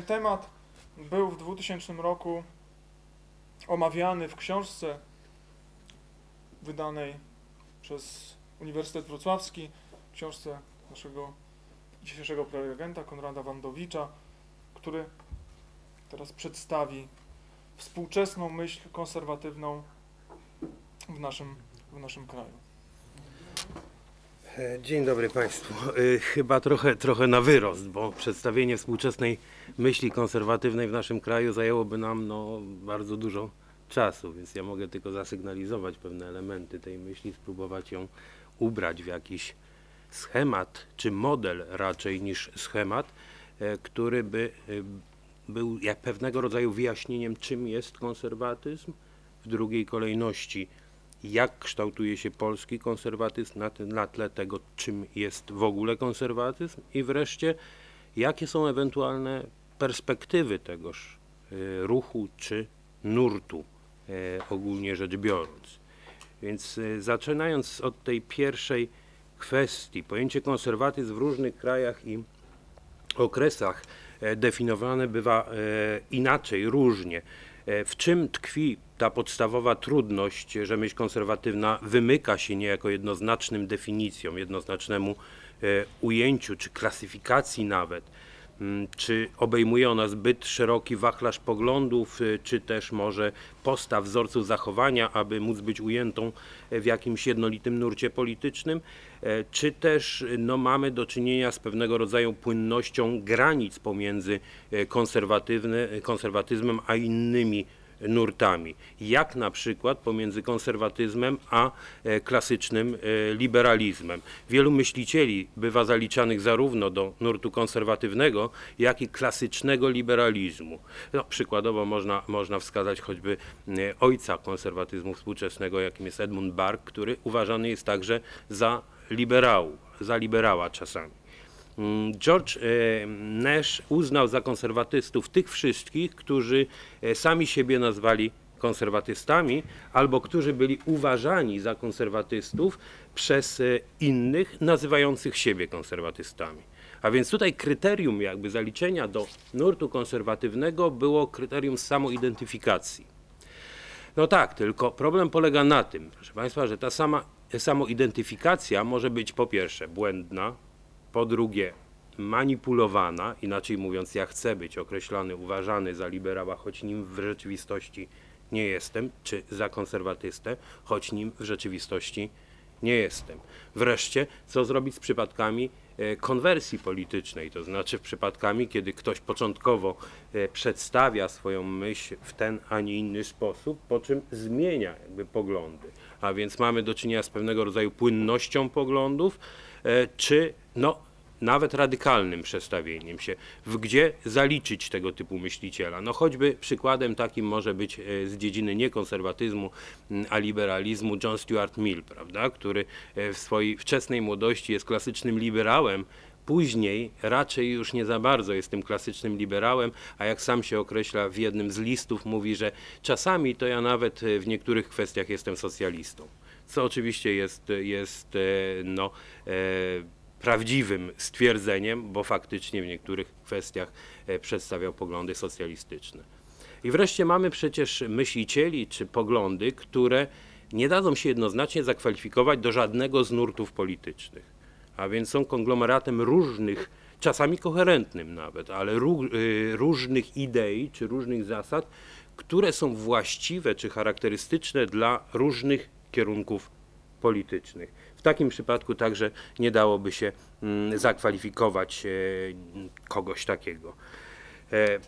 ten temat był w 2000 roku omawiany w książce wydanej przez Uniwersytet Wrocławski, książce naszego dzisiejszego prelegenta Konrada Wandowicza, który teraz przedstawi współczesną myśl konserwatywną w naszym, w naszym kraju. E, Dzień dobry Państwu. E, Chyba trochę, trochę na wyrost, bo przedstawienie współczesnej myśli konserwatywnej w naszym kraju zajęłoby nam no, bardzo dużo czasu, więc ja mogę tylko zasygnalizować pewne elementy tej myśli, spróbować ją ubrać w jakiś schemat, czy model raczej niż schemat, e, który by był jak pewnego rodzaju wyjaśnieniem, czym jest konserwatyzm, w drugiej kolejności jak kształtuje się polski konserwatyzm na, na tle tego, czym jest w ogóle konserwatyzm i wreszcie jakie są ewentualne perspektywy tegoż e, ruchu czy nurtu, e, ogólnie rzecz biorąc. Więc e, zaczynając od tej pierwszej kwestii, pojęcie konserwatyzm w różnych krajach i okresach definiowane bywa inaczej, różnie. E, W czym tkwi ta podstawowa trudność, że myśl konserwatywna wymyka się niejako jednoznacznym definicjom, jednoznacznemu e, ujęciu czy klasyfikacji nawet? Mm, Czy obejmuje ona zbyt szeroki wachlarz poglądów, y, czy też może postaw, wzorców zachowania, aby móc być ujętą w jakimś jednolitym nurcie politycznym, E, czy też no, mamy do czynienia z pewnego rodzaju płynnością granic pomiędzy e, konserwatywny, konserwatyzmem a innymi nurtami, jak na przykład pomiędzy konserwatyzmem a e, klasycznym e, liberalizmem. Wielu myślicieli bywa zaliczanych zarówno do nurtu konserwatywnego, jak i klasycznego liberalizmu. No, przykładowo można, można wskazać choćby e, ojca konserwatyzmu współczesnego, jakim jest Edmund Burke, który uważany jest także za liberału, za liberała czasami. Mm, George e, Nash uznał za konserwatystów tych wszystkich, którzy e, sami siebie nazwali konserwatystami, albo którzy byli uważani za konserwatystów przez e, innych nazywających siebie konserwatystami. A więc tutaj kryterium jakby zaliczenia do nurtu konserwatywnego było kryterium samoidentyfikacji. No tak, tylko problem polega na tym, proszę Państwa, że ta sama samoidentyfikacja może być po pierwsze błędna, po drugie manipulowana, inaczej mówiąc, ja chcę być określany, uważany za liberała, choć nim w rzeczywistości nie jestem, czy za konserwatystę, choć nim w rzeczywistości nie jestem. Wreszcie, co zrobić z przypadkami e, konwersji politycznej, to znaczy w przypadkami, kiedy ktoś początkowo e, przedstawia swoją myśl w ten, a nie inny sposób, po czym zmienia jakby poglądy. A więc mamy do czynienia z pewnego rodzaju płynnością poglądów, e, czy no, nawet radykalnym przestawieniem się, w gdzie zaliczyć tego typu myśliciela. No choćby przykładem takim może być e, z dziedziny nie konserwatyzmu, a liberalizmu John Stuart Mill, prawda, który e, w swojej wczesnej młodości jest klasycznym liberałem, Później raczej już nie za bardzo jest tym klasycznym liberałem, a jak sam się określa w jednym z listów, mówi, że czasami to ja nawet e, w niektórych kwestiach jestem socjalistą. Co oczywiście jest, jest no, e, prawdziwym stwierdzeniem, bo faktycznie w niektórych kwestiach e, przedstawiał poglądy socjalistyczne. I wreszcie mamy przecież myślicieli czy poglądy, które nie dadzą się jednoznacznie zakwalifikować do żadnego z nurtów politycznych a więc są konglomeratem różnych, czasami koherentnym nawet, ale y, różnych idei czy różnych zasad, które są właściwe czy charakterystyczne dla różnych kierunków politycznych. W takim przypadku także nie dałoby się mm, zakwalifikować e, kogoś takiego. E,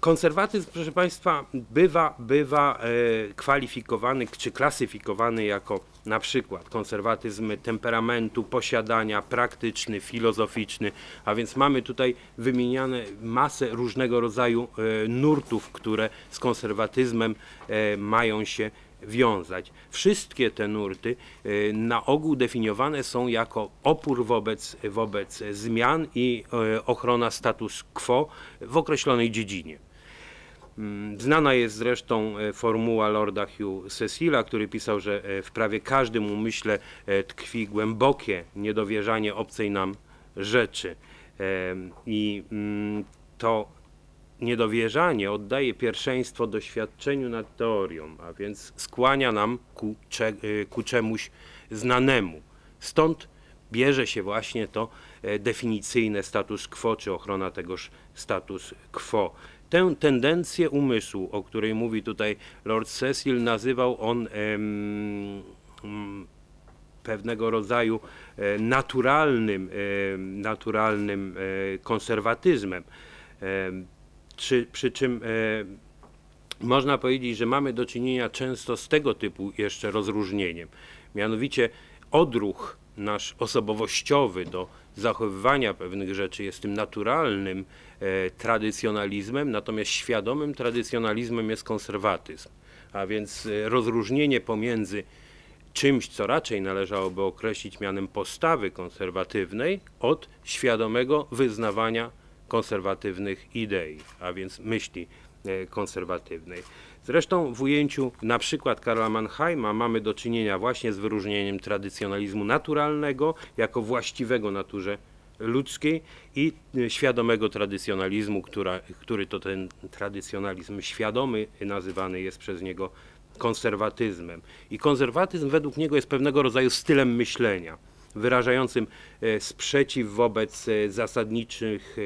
Konserwatyzm, proszę Państwa, bywa, bywa e, kwalifikowany czy klasyfikowany jako na przykład konserwatyzm temperamentu, posiadania, praktyczny, filozoficzny, a więc mamy tutaj wymieniane masę różnego rodzaju nurtów, które z konserwatyzmem mają się wiązać. Wszystkie te nurty e, na ogół definiowane są jako opór wobec, wobec zmian i e, ochrona status quo w określonej dziedzinie. Mm, Znana jest zresztą e, formuła Lorda Hugh Cecila, który pisał, że w prawie każdym umyśle tkwi głębokie niedowierzanie obcej nam rzeczy. I mm, to niedowierzanie oddaje pierwszeństwo doświadczeniu nad teorią, a więc skłania nam ku, cze, y, ku czemuś znanemu. Stąd bierze się właśnie to e, definicyjne status quo, czy ochrona tegoż status quo. Tę tendencję umysłu, o której mówi tutaj Lord Cecil, nazywał on em, mm, pewnego rodzaju e, naturalnym, e, naturalnym konserwatyzmem. Przy, przy czym e, można powiedzieć, że mamy do czynienia często z tego typu jeszcze rozróżnieniem. Mianowicie odruch nasz osobowościowy do zachowywania pewnych rzeczy jest tym naturalnym e, tradycjonalizmem, natomiast świadomym tradycjonalizmem jest konserwatyzm. A więc e, rozróżnienie pomiędzy czymś, co raczej należałoby określić mianem postawy konserwatywnej, od świadomego wyznawania konserwatywnych idei, a więc myśli e, konserwatywnej. Zresztą w ujęciu na przykład Karla Mannheima mamy do czynienia właśnie z wyróżnieniem tradycjonalizmu naturalnego jako właściwego naturze ludzkiej i e, świadomego tradycjonalizmu, która, który to ten tradycjonalizm świadomy nazywany jest przez niego konserwatyzmem. I konserwatyzm według niego jest pewnego rodzaju stylem myślenia, wyrażającym e, sprzeciw wobec zasadniczych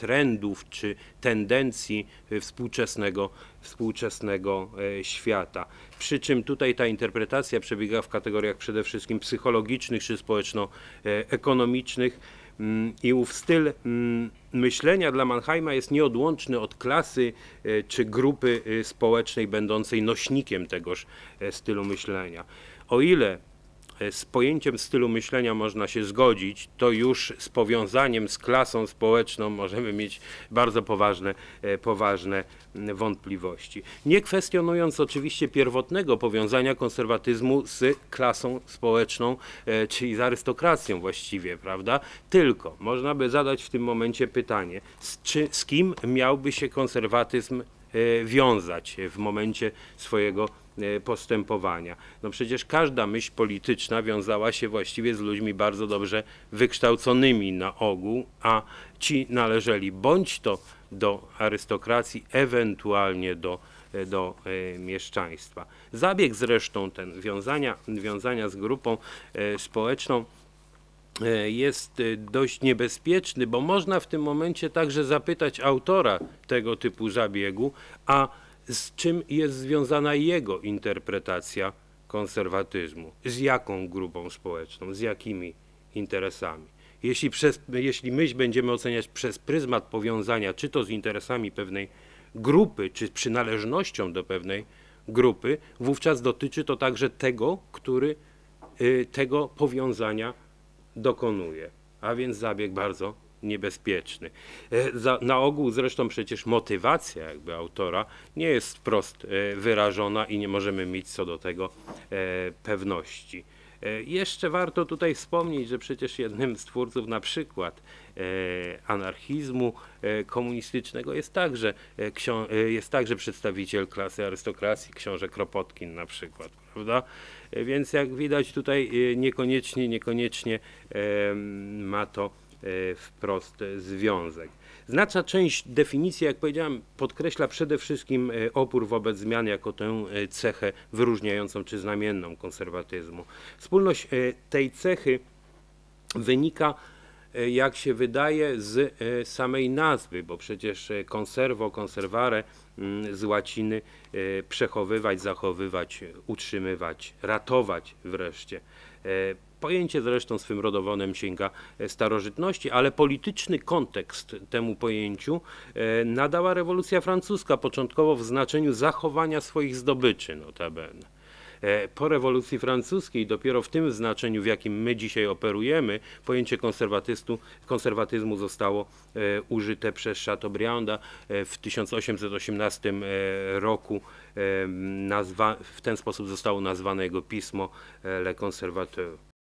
trendów czy tendencji e, współczesnego, współczesnego e, świata. Przy czym tutaj ta interpretacja przebiega w kategoriach przede wszystkim psychologicznych czy społeczno-ekonomicznych. Mm, I ów styl mm, myślenia dla Mannheima jest nieodłączny od klasy e, czy grupy e, społecznej będącej nośnikiem tegoż e, stylu myślenia. O ile z pojęciem stylu myślenia można się zgodzić, to już z powiązaniem z klasą społeczną możemy mieć bardzo poważne, e, poważne wątpliwości. Nie kwestionując oczywiście pierwotnego powiązania konserwatyzmu z klasą społeczną, e, czyli z arystokracją właściwie, prawda? Tylko można by zadać w tym momencie pytanie, z, czy, z kim miałby się konserwatyzm e, wiązać w momencie swojego e, postępowania. No przecież każda myśl polityczna wiązała się właściwie z ludźmi bardzo dobrze wykształconymi na ogół, a ci należeli bądź to do arystokracji, ewentualnie do, e, do e, mieszczaństwa. Zabieg zresztą ten wiązania, wiązania z grupą e, społeczną e, jest e, dość niebezpieczny, bo można w tym momencie także zapytać autora tego typu zabiegu, a z czym jest związana jego interpretacja konserwatyzmu? Z jaką grupą społeczną? Z jakimi interesami? Jeśli, przez, jeśli myśl będziemy oceniać przez pryzmat powiązania, czy to z interesami pewnej grupy, czy przynależnością do pewnej grupy, wówczas dotyczy to także tego, który y, tego powiązania dokonuje, a więc zabieg bardzo niebezpieczny. E, na ogół zresztą przecież motywacja jakby autora nie jest wprost e, wyrażona i nie możemy mieć co do tego e, pewności. E, Jeszcze warto tutaj wspomnieć, że przecież jednym z twórców na przykład e, anarchizmu e, komunistycznego jest także, jest także przedstawiciel klasy arystokracji, książę Kropotkin na przykład, prawda? Więc jak widać tutaj niekoniecznie, niekoniecznie ma to wprost e, związek. Znaczna część definicji, jak powiedziałem, podkreśla przede wszystkim e, opór wobec zmian jako tę e, cechę wyróżniającą czy znamienną konserwatyzmu. Wspólność tej cechy wynika, jak się wydaje, z samej nazwy, bo przecież e, conservo, conservare mm, z łaciny przechowywać, zachowywać, utrzymywać, ratować wreszcie. Pojęcie zresztą swym rodowonem sięga e, starożytności, ale polityczny kontekst temu pojęciu e, nadała rewolucja francuska, początkowo w znaczeniu zachowania swoich zdobyczy notabene. E, Po rewolucji francuskiej, dopiero w tym znaczeniu, w jakim my dzisiaj operujemy, pojęcie konserwatyzmu zostało użyte przez Chateaubrianda w 1818 e, roku. Nazwa, w ten sposób zostało nazwane jego pismo Le Conservateur.